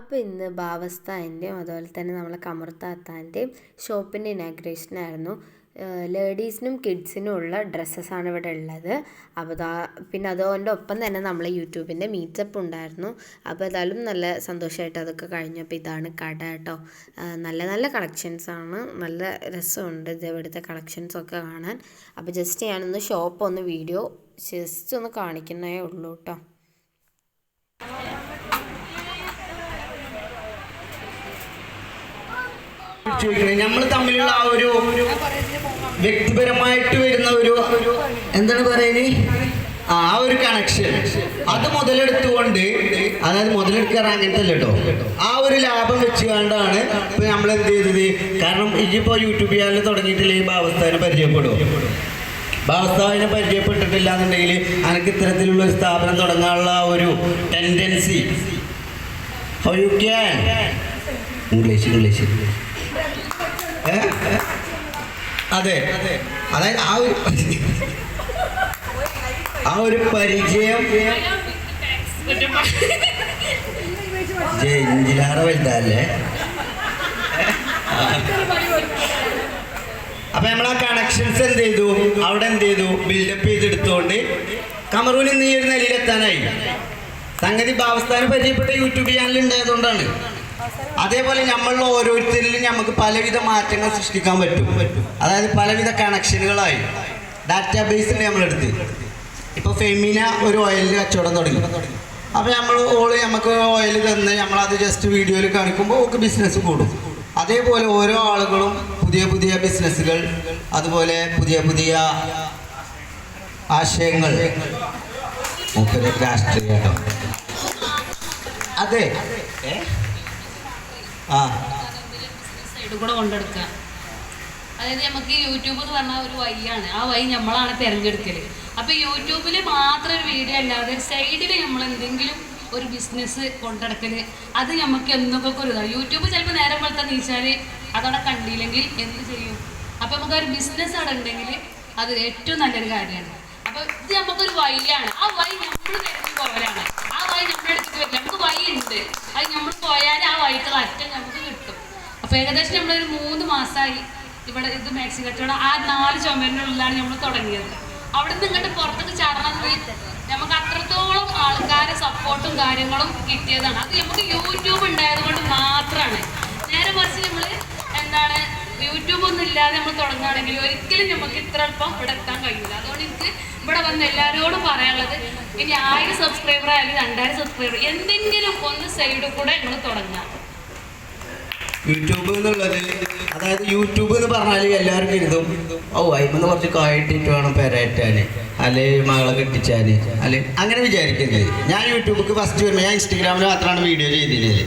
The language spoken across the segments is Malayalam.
അപ്പോൾ ഇന്ന് ഭാവസ്ഥാന്റെയും അതുപോലെ തന്നെ നമ്മളെ കമർത്താത്താന്റെയും ഷോപ്പിന്റെ ഇനാഗ്രേഷനായിരുന്നു ലേഡീസിനും കിഡ്സിനും ഉള്ള ഡ്രസ്സസ്സാണ് ഇവിടെ ഉള്ളത്. അപ്പോൾ ദാ പിന്നെ അതുകൊണ്ട് ഒപ്പം തന്നെ നമ്മൾ യൂട്യൂബിന്റെ മീറ്റപ്പ് ഉണ്ടായിരുന്നു. അപ്പോൾ ഏതായാലും നല്ല സന്തോഷമായിട്ട് അതൊക്കെ കഴിഞ്ഞപ്പോൾ ഇതാണ് കട കേട്ടോ. നല്ല നല്ല നല്ല കളക്ഷൻസാണ് നല്ല രസമുണ്ട് ഇത് ഇവിടുത്തെ കളക്ഷൻസൊക്കെ കാണാൻ. അപ്പോൾ ജസ്റ്റ് ഞാനൊന്ന് ഷോപ്പ് ഒന്ന് വീഡിയോ ജസ്റ്റ് ഒന്ന് കാണിക്കുന്നേ ഉള്ളൂ കേട്ടോ. ചോദിക്കുന്നത് നമ്മൾ തമ്മിലുള്ള ആ ഒരു വ്യക്തിപരമായിട്ട് വരുന്ന ഒരു എന്താണ് പറയുന്നത് ആ ഒരു കണക്ഷൻ അത് മുതലെടുത്തുകൊണ്ട് അതായത് മുതലെടുക്കാറ് അങ്ങനത്തെ അല്ല കേട്ടോ ആ ഒരു ലാഭം വെച്ച് കണ്ടാണ് ഇപ്പൊ നമ്മൾ എന്ത് ചെയ്തത്? കാരണം ഇതിപ്പോ യൂട്യൂബ് ചാനൽ തുടങ്ങിയിട്ടില്ലെങ്കിൽ ഭാവസ്ഥാനെ പരിചയപ്പെടും. ഭാവസ്ഥാവിനെ പരിചയപ്പെട്ടിട്ടില്ല എന്നുണ്ടെങ്കിൽ അനക്ക് ഇത്തരത്തിലുള്ള ഒരു സ്ഥാപനം തുടങ്ങാനുള്ള ഒരു tendency you can English English? അതെ. അതായത് ആ ഒരു ആ ഒരു പരിചയം ജയിഞ്ചിലാറെ വലുതല്ലേ? അപ്പൊ നമ്മൾ ആ കണക്ഷൻസ് എന്ത് ചെയ്തു? അവിടെ എന്ത് ചെയ്തു? ബിൽഡപ്പ് ചെയ്തെടുത്തുകൊണ്ട് കമറൂനിൽ ഇന്ന് ഈ ഒരു നിലയിലെത്താനായി. സംഗതി ഭാവസ്ഥാനം പരിചയപ്പെട്ട യൂട്യൂബ് ചാനൽ ഉണ്ടായതുകൊണ്ടാണ്. അതേപോലെ നമ്മൾ ഓരോരുത്തരിലും നമുക്ക് പലവിധ മാറ്റങ്ങൾ സൃഷ്ടിക്കാൻ പറ്റും. അതായത് പലവിധ കണക്ഷനുകളായി. ഡാറ്റാ ബേസിൽ നമ്മളെടുത്ത്. ഇപ്പോൾ ഫെമിന ഒരു ഓയിലിൽ കച്ചവടം തുടങ്ങി. അപ്പോൾ നമ്മൾ ഓൾ നമുക്ക് ഓയിൽ തന്ന് നമ്മളത് ജസ്റ്റ് വീഡിയോയിൽ കാണിക്കുമ്പോൾ ഓക്ക് ബിസിനസ് കൂടും. അതേപോലെ ഓരോ ആളുകളും പുതിയ പുതിയ ബിസിനസ്സുകൾ അതുപോലെ പുതിയ പുതിയ ആശയങ്ങൾ. രാഷ്ട്രീയ അതെ. ഏ? അതായത് നമുക്ക് യൂട്യൂബ് എന്ന് പറഞ്ഞ ഒരു വഴിയാണ് ആ വഴി നമ്മളാണ് തിരഞ്ഞെടുക്കൽ. അപ്പൊ യൂട്യൂബിൽ മാത്രം ഒരു വീഡിയോ അല്ലാതെ സൈഡിൽ നമ്മൾ എന്തെങ്കിലും ഒരു ബിസിനസ് കൊണ്ടെടുക്കൽ അത് നമുക്ക് എന്തൊക്കെ ഒരു ഇതാണ്. യൂട്യൂബ് ചിലപ്പോൾ നേരം പോലത്തെ നീച്ചാൽ അതവിടെ കണ്ടില്ലെങ്കിൽ എന്ത് ചെയ്യും? അപ്പൊ നമുക്ക് ഒരു ബിസിനസ് അവിടെ ഉണ്ടെങ്കിൽ അത് ഏറ്റവും നല്ലൊരു കാര്യമാണ്. അപ്പൊ ഇത് നമുക്കൊരു വഴിയാണ്. ആ വഴി നമ്മൾ തിരഞ്ഞു പോകലാണ് ആ വഴി നമ്മുടെ അടുത്തേക്ക് വരില്ല. നമുക്ക് വഴി ഉണ്ട് അത് നമ്മൾ പോയാൽ ആ വഴിക്കുള്ള അറ്റം നമുക്ക് കിട്ടും. അപ്പൊ ഏകദേശം നമ്മളൊരു മൂന്ന് മാസമായി ഇവിടെ ഇത് മാക്സി കച്ചവടം ആ നാല് ചുമരിനുള്ളിലാണ് നമ്മൾ തുടങ്ങിയത്. അവിടെ നിന്ന് ഇങ്ങോട്ട് പുറത്തേക്ക് ചാടണമെങ്കിൽ നമുക്ക് അത്രത്തോളം ആൾക്കാരെ സപ്പോർട്ടും കാര്യങ്ങളും കിട്ടിയതാണ്. അത് നമുക്ക് യൂട്യൂബ് ഉണ്ടായത് കൊണ്ട് മാത്രമാണ് നേരെ മറിച്ച് നമ്മൾ എന്താണ് യൂട്യൂബ് ഒന്നും ഇല്ലാതെ നമ്മൾ തുടങ്ങുകയാണെങ്കിൽ ഒരിക്കലും നമുക്ക് ഇത്ര എളുപ്പം ഇവിടെ എത്താൻ കഴിയില്ല. അതുകൊണ്ട് എനിക്ക് ഇവിടെ വന്ന് എല്ലാവരോടും പറയാനുള്ളത് ഇനി ആയിരം സബ്സ്ക്രൈബർ ആയാലും രണ്ടായിരം സബ്സ്ക്രൈബർ എന്തെങ്കിലും ഒന്ന് സൈഡിൽ കൂടെ നമ്മൾ തുടങ്ങുക യൂട്യൂബ് എന്നുള്ളത് അതായത് യൂട്യൂബ് എന്ന് പറഞ്ഞാൽ എല്ലാവരും കരുതും ഓ അയിമെന്ന് കുറച്ച് കായിട്ടിട്ട് വേണം പെരയറ്റാൻ അല്ലെ മകളെ കെട്ടിച്ചാൽ അല്ലെ അങ്ങനെ വിചാരിക്കരുത്. ഞാൻ യൂട്യൂബിക്ക് ഫസ്റ്റ് വരുമ്പോൾ ഞാൻ ഇൻസ്റ്റഗ്രാമിൽ മാത്രമാണ് വീഡിയോ ചെയ്തിരുന്നത്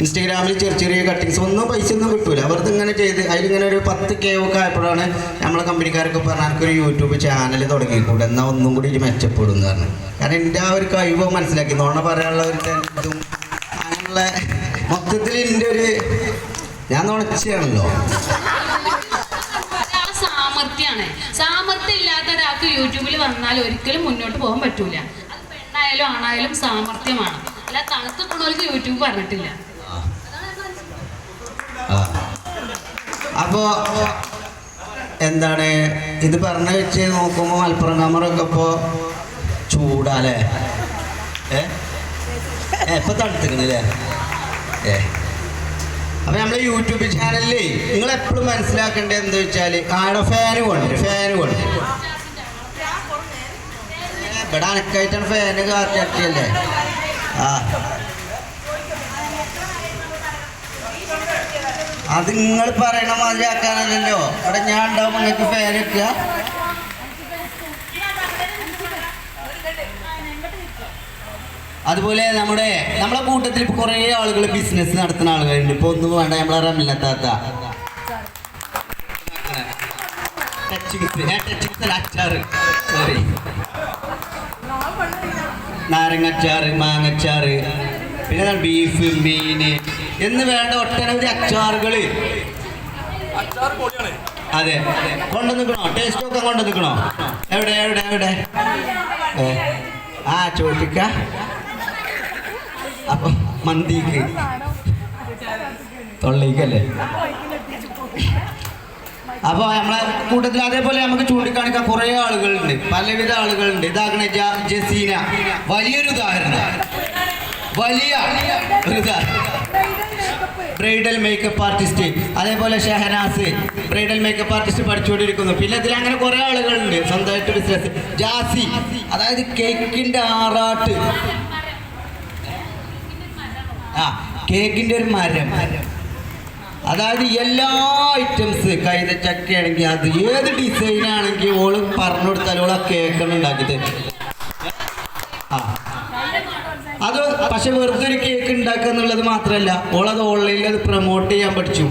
ഇൻസ്റ്റഗ്രാമിൽ ചെറിയ ചെറിയ കട്ടിങ്സ് ഒന്നും പൈസ ഒന്നും കിട്ടൂല. അവർക്ക് ഇങ്ങനെ ചെയ്ത് അതിലിങ്ങനെ ഒരു പത്ത് കെ ഒക്കെ ആയപ്പോഴാണ് നമ്മളെ കമ്പനിക്കാരൊക്കെ പറഞ്ഞാൽ എനിക്കൊരു യൂട്യൂബ് ചാനൽ തുടങ്ങിക്കൂടെ? എന്നാൽ ഒന്നും കൂടി ഇത് മെച്ചപ്പെടും എന്ന് പറഞ്ഞു. കാരണം എന്റെ ആ ഒരു കഴിവ് മനസ്സിലാക്കി. നോണ പറയാനുള്ള ഒരു ഇതും അങ്ങനെയുള്ള മൊത്തത്തിൽ എന്റെ ഒരു ഞാൻ നുണച്ചാണല്ലോ. സാമർത്ഥ്യമാണ് സാമർത്ഥ്യം ഇല്ലാത്ത ഒരാൾക്ക് യൂട്യൂബിൽ വന്നാൽ ഒരിക്കലും മുന്നോട്ട് പോകാൻ പറ്റൂല. അത് പെണ്ണായാലും ആണായാലും സാമർത്ഥ്യമാണ് അല്ല തണുത്തുള്ളവർക്ക് യൂട്യൂബ് പറഞ്ഞിട്ടില്ല. അപ്പോൾ എന്താണ് ഇത് പറഞ്ഞ വെച്ച് നോക്കുമ്പോൾ മലപ്പുറം കാമറൊക്കെ ഇപ്പോൾ ചൂടാല്ലേ? ഏ? ഇപ്പൊ തണുത്തിക്കണല്ലേ ഏ. അപ്പൊ നമ്മളെ യൂട്യൂബ് ചാനലിൽ നിങ്ങൾ എപ്പോഴും മനസ്സിലാക്കേണ്ടത് എന്താ വെച്ചാൽ ആടെ ഫാന് കൊണ്ട് ഫാന് കൊണ്ട്. ഇവിടെ അനക്കായിട്ടാണ് ഫാന് കാറ്റല്ലേ ആ. അത് നിങ്ങൾ പറയണ മാതിരി ആക്കാനല്ലോ അവിടെ ഞാൻ ഉണ്ടാവും നിങ്ങൾക്ക് ഫാൻ അതുപോലെ നമ്മുടെ നമ്മളെ കൂട്ടത്തിൽ ഇപ്പൊ കുറേ ആളുകൾ ബിസിനസ് നടത്തുന്ന ആളുകളുണ്ട്. ഇപ്പൊ ഒന്നും വേണ്ട നമ്മളെ റമില്ലാത്ത സോറി നാരങ്ങച്ചാറ് മാങ്ങച്ചാറ് പിന്നെ ബീഫ് മീന് എന്ന് വേണ്ട ഒട്ടനവധി അച്ചാറുകൾ. അതെ. കൊണ്ടു നിൽക്കണോ? ടേസ്റ്റ് ഒക്കെ കൊണ്ടു നിൽക്കണോ? എവിടെ എവിടെ എവിടെ? ആ ചോദിക്ക അപ്പൊ മന്തിക്ക്. തൊള്ളിക്കല്ലേ? അപ്പൊ നമ്മളെ കൂട്ടത്തിൽ അതേപോലെ നമുക്ക് ചൂണ്ടിക്കാണിക്കാൻ കുറെ ആളുകളുണ്ട്. പലവിധ ആളുകളുണ്ട്. ഇതാകണ ജസീന. വലിയൊരു ഉദാഹരണം. വലിയ ഒരു ഉദാഹരണം. ബ്രൈഡൽ മേക്കപ്പ് ആർട്ടിസ്റ്റ് അതേപോലെ ഷെഹനാസ്. ബ്രൈഡൽ മേക്കപ്പ് ആർട്ടിസ്റ്റ് പഠിച്ചുകൊണ്ടിരിക്കുന്നു. പിന്നെ ഇതിൽ അങ്ങനെ കുറെ ആളുകളുണ്ട്. സ്വന്തമായിട്ട് ബിസിനസ് ജാസി. അതായത് കേക്കിന്റെ ആറാട്ട്. ആ കേക്കിന്റെ ഒരു മരം. അതായത് എല്ലാ ഐറ്റംസ് കൈതച്ചക്കയാണെങ്കിൽ അത്. ഏത് ഡിസൈൻ ആണെങ്കിൽ ഓൾ പറഞ്ഞു കൊടുത്താൽ ഓളാ ആ തരും ആ അത് പക്ഷെ വെറുതെ ഒരു കേക്ക് ഉണ്ടാക്കുക എന്നുള്ളത് മാത്രമല്ല ഓളത് ഓൺലൈനിൽ അത് പ്രൊമോട്ട് ചെയ്യാൻ പഠിച്ചു.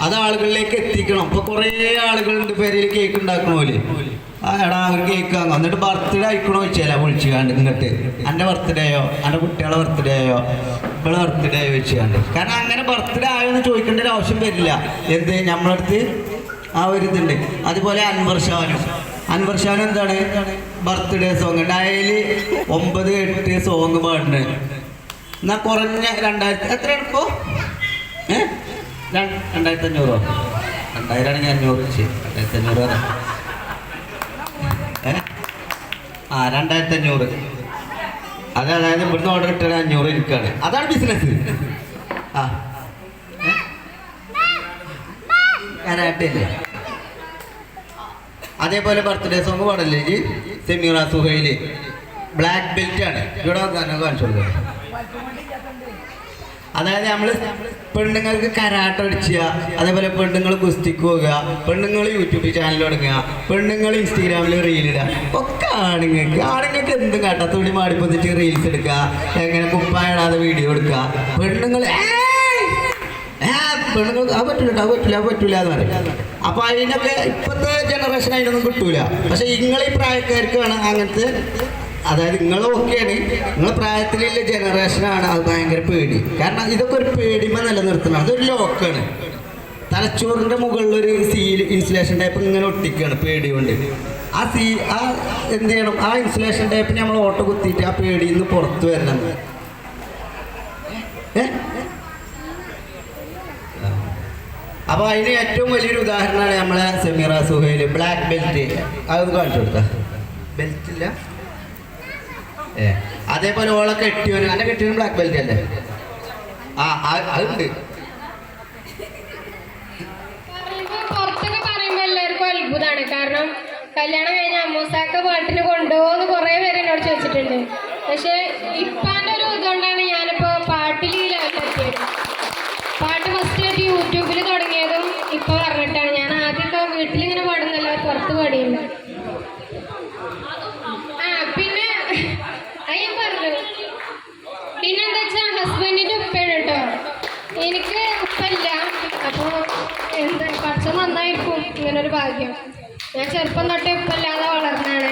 അത് ആളുകളിലേക്ക് എത്തിക്കണം. ഇപ്പൊ കുറേ ആളുകളുണ്ട് പേരിൽ കേക്ക് ഉണ്ടാക്കണോൽ ആ എടാ ഒരു കേക്ക് എന്നിട്ട് ബർത്ത്ഡേ ആയിക്കണോ ചോദിച്ചാല വിളിച്ചു കണ്ട് ഇങ്ങോട്ട് എന്റെ ബർത്ത്ഡേയോ എന്റെ കുട്ടികളെ ബർത്ത്ഡേയോ ഇവിടെ ബർത്ത്ഡേ ചോദിച്ചു കണ്ട് കാരണം അങ്ങനെ ബർത്ത്ഡേ ആയോ എന്ന് ചോദിക്കേണ്ട ഒരു ആവശ്യം വരില്ല. എന്ത്? നമ്മളടുത്ത് ആ ഒരു ഇതുണ്ട്. അതുപോലെ അൻവർ ഷാനും. അൻവർ ഷാൻ എന്താണ്? ബർത്ത്ഡേ സോങ് ഡയലി ഒമ്പത് എട്ട് സോങ് പാടുന്നത്. എന്നാ കുറഞ്ഞ രണ്ടായിരത്തി എത്രയാണ് ഇപ്പോൾ ഏ? രണ്ടായിരത്തി അഞ്ഞൂറോ രണ്ടായിരം ആണെങ്കിൽ അഞ്ഞൂറ്. ശരി രണ്ടായിരത്തി അഞ്ഞൂറ് വരാം. ഏ? ആ രണ്ടായിരത്തി അഞ്ഞൂറ് അത് അതായത് ഇവിടുന്ന് ഓർഡർ കിട്ടുന്ന അഞ്ഞൂറ് ഇരിക്കുകയാണ് അതാണ് ബിസിനസ് ആ. അതേപോലെ ബർത്ത്ഡേ സോങ് പാടല്ലേ സെമീറ സുഹൈൽ ബ്ലാക്ക് ബെൽറ്റ് ആണ്. ഇവിടെ കാണിച്ചു കൊടുക്കുന്നത് അതായത് നമ്മൾ പെണ്ണുങ്ങൾക്ക് കരാട്ട അടിച്ചുക അതേപോലെ പെണ്ണുങ്ങൾ ഗുസ്തിക്ക് പോകുക പെണ്ണുങ്ങൾ യൂട്യൂബ് ചാനൽ തുടങ്ങുക പെണ്ണുങ്ങൾ ഇൻസ്റ്റാഗ്രാമിൽ റീൽ ഇടുക. ഒക്കെ ആണുങ്ങൾക്ക്. ആണുങ്ങൾക്ക് എന്തും കാട്ടാ. തുണി മാടിപ്പൊന്നിച്ച് റീൽസ് എടുക്കുക. എങ്ങനെ കുപ്പായിടാതെ വീഡിയോ എടുക്കുക. പെണ്ണുങ്ങൾ പെണ്ണുങ്ങൾക്ക് അത് പറ്റില്ല അത് പറ്റില്ല അത് പറ്റില്ല എന്ന് പറയും. അപ്പൊ അതിനൊക്കെ ഇപ്പോഴത്തെ ജനറേഷൻ അതിനൊന്നും കിട്ടൂല. പക്ഷെ നിങ്ങൾ ഈ വേണം അങ്ങനത്തെ അതായത് നിങ്ങൾ ഓക്കെയാണ് നിങ്ങളെ പ്രായത്തിലുള്ള ജനറേഷനാണ് അത് ഭയങ്കര പേടി. കാരണം ഇതൊക്കെ ഒരു പേടിമ നിലനിർത്തണം. അതൊരു ലോക്കാണ്. തലച്ചോറിന്റെ മുകളിൽ ഒരു സീൽ ഇൻസുലേഷൻ ടൈപ്പ് ഇങ്ങനെ ഒട്ടിക്കുകയാണ് പേടി കൊണ്ട്. ആ സീ ആ എന്ത് ചെയ്യണം? ആ ഇൻസുലേഷൻ ടൈപ്പിന് നമ്മൾ ഓട്ടോ കുത്തിയിട്ട് ആ പേടിയിൽ നിന്ന് പുറത്തു വരണം. അപ്പോൾ അപ്പൊ അതിന് ഏറ്റവും വലിയൊരു ഉദാഹരണമാണ് നമ്മളെ സെമീറ സുഹൈൽ. ബ്ലാക്ക് ബെൽറ്റ് അതൊന്ന് കാണിച്ചു കൊടുത്ത. ബെൽറ്റ് ഇല്ല. അതേപോലെ ഓളെ കെട്ടിയോന് അന്റെ കെട്ടിയോന് ബ്ലാക്ക് ബെൽറ്റ് അല്ലേ? ആ അതുണ്ട്. അത്ഭുതമാണ് കാരണം കല്യാണം കഴിഞ്ഞ അമ്മൂസാക്ക പാട്ടിന് കൊണ്ടുപോകുന്ന കുറെ പേര് എന്നോട് ചോദിച്ചിട്ടുണ്ട്. പക്ഷെ ഇപ്പാന്റെ ഒരു ഇതുകൊണ്ടാണ് ഞാനിപ്പോ കുറച്ച് ഇങ്ങനെ ഒരു ഭാഗ്യം. ഞാൻ ചെറുപ്പം തൊട്ടേ ഉപ്പല്ലാതെ വളർന്നാണ്.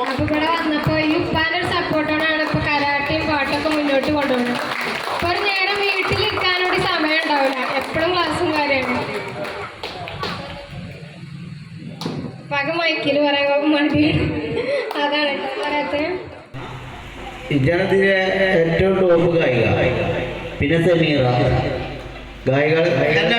അപ്പൊ ഇവിടെ വന്നപ്പോൾ ഈ ഉപ്പാന്റെ ഒരു സപ്പോർട്ടോടാണ് ഇപ്പോൾ കരാട്ടയും പാട്ടൊക്കെ മുന്നോട്ട് കൊണ്ടുപോകുന്നത്. ഇപ്പോൾ ഒരു നേരം വീട്ടിലിരിക്കാനോട് സമയം ഉണ്ടാവില്ല. എപ്പോഴും ക്ലാസ്സും കാര്യമാണ് പക മൈക്കിൽ പറയാൻ മടിയാണ് അതാണ് പറയാത്തത്. ഏറ്റവും ടോപ്പ് ഗായിക. പിന്നെ സെമീറ. ഗായികൾ എന്നെ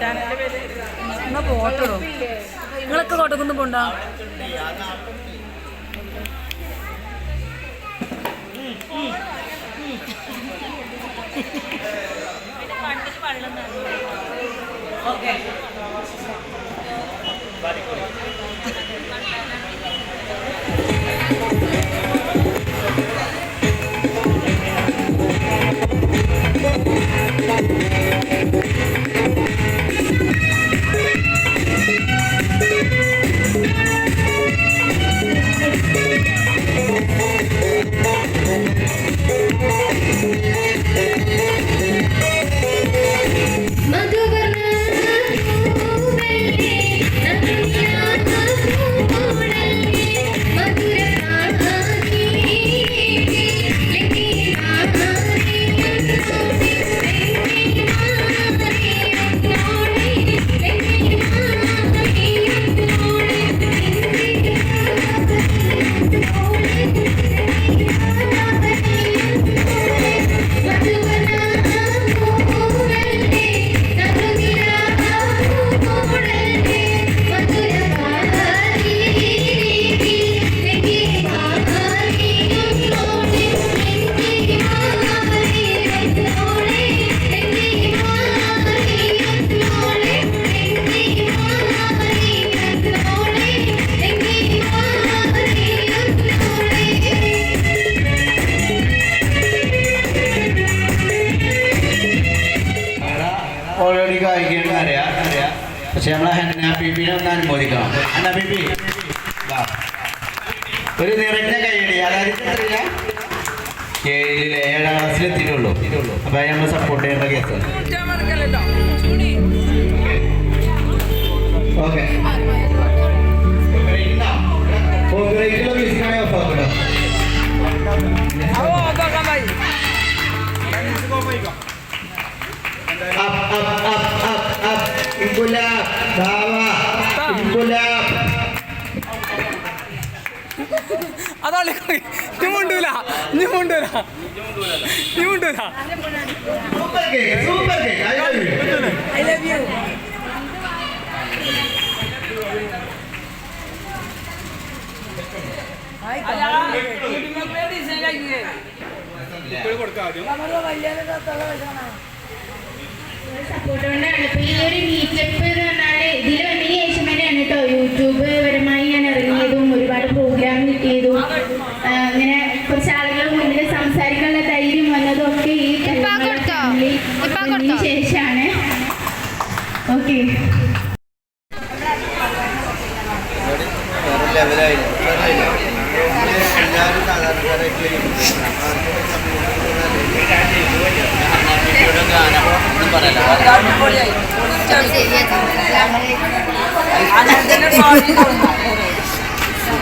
എന്നാ പോട്ടോ നിങ്ങളൊക്കെ കോട്ടക്കുന്ന് പോണ്ടോ? മധുവർണ പക്ഷെ നമ്മളെ ബിബിനെ ഒന്ന് അനുമോദിക്കണം ഹന്ന ബിബി. ഒരു നിറഞ്ഞ കൈയടി അതായത് എത്രയില്ല ഏഴിൽ ഏഴാം ക്ലാസ്സിലെത്തിയിട്ടുള്ളൂ അപ്പൊ നമ്മൾ സപ്പോർട്ട് ചെയ്യേണ്ട കേസ് അതാണ് നീ മുണ്ടൂല. നീ മുണ്ടൂല. നീ മുണ്ടൂല. ഐ ലവ് യു സപ്പോർട്ട് കൊണ്ടാണ് ഇപ്പൊ ഈ ഒരു മീറ്റപ്പ് എന്ന് പറഞ്ഞാൽ ഇതിൽ വന്നതിന് ശേഷം തന്നെയാണ് കേട്ടോ യൂട്യൂബ് അങ്ങനെ കുറച്ച് ആളുകൾ മുന്നിൽ സംസാരിക്കാനുള്ള ധൈര്യം വന്നതും ഒക്കെ ഈ ശേഷമാണ് ഓക്കെ. വേറെ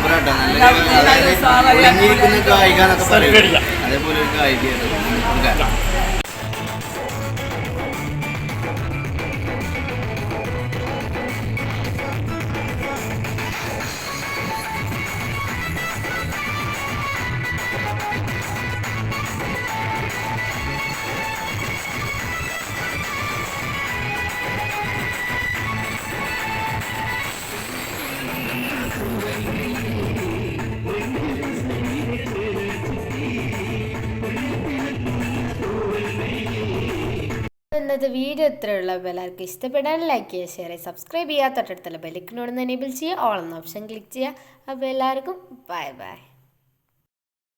സൂപ്പറാട്ടോ. നല്ല എന്നൊക്കെ പറയില്ല അതേപോലെ ഒരു ഗായികയാണ് ഇന്നത്തെ വീഡിയോ ഇത്രയുള്ള. എല്ലാവർക്കും ഇഷ്ടപ്പെടാൻ ലൈക്ക് ചെയ്യുക ഷെയർ ചെയ്യുക സബ്സ്ക്രൈബ് ചെയ്യുക. തൊട്ടടുത്തുള്ള ബെല്ലിക്കിനോട് എനേബിൾ ചെയ്യുക. ഓൾ എന്ന ഓപ്ഷൻ ക്ലിക്ക് ചെയ്യുക. അപ്പോൾ എല്ലാവർക്കും ബൈ ബൈ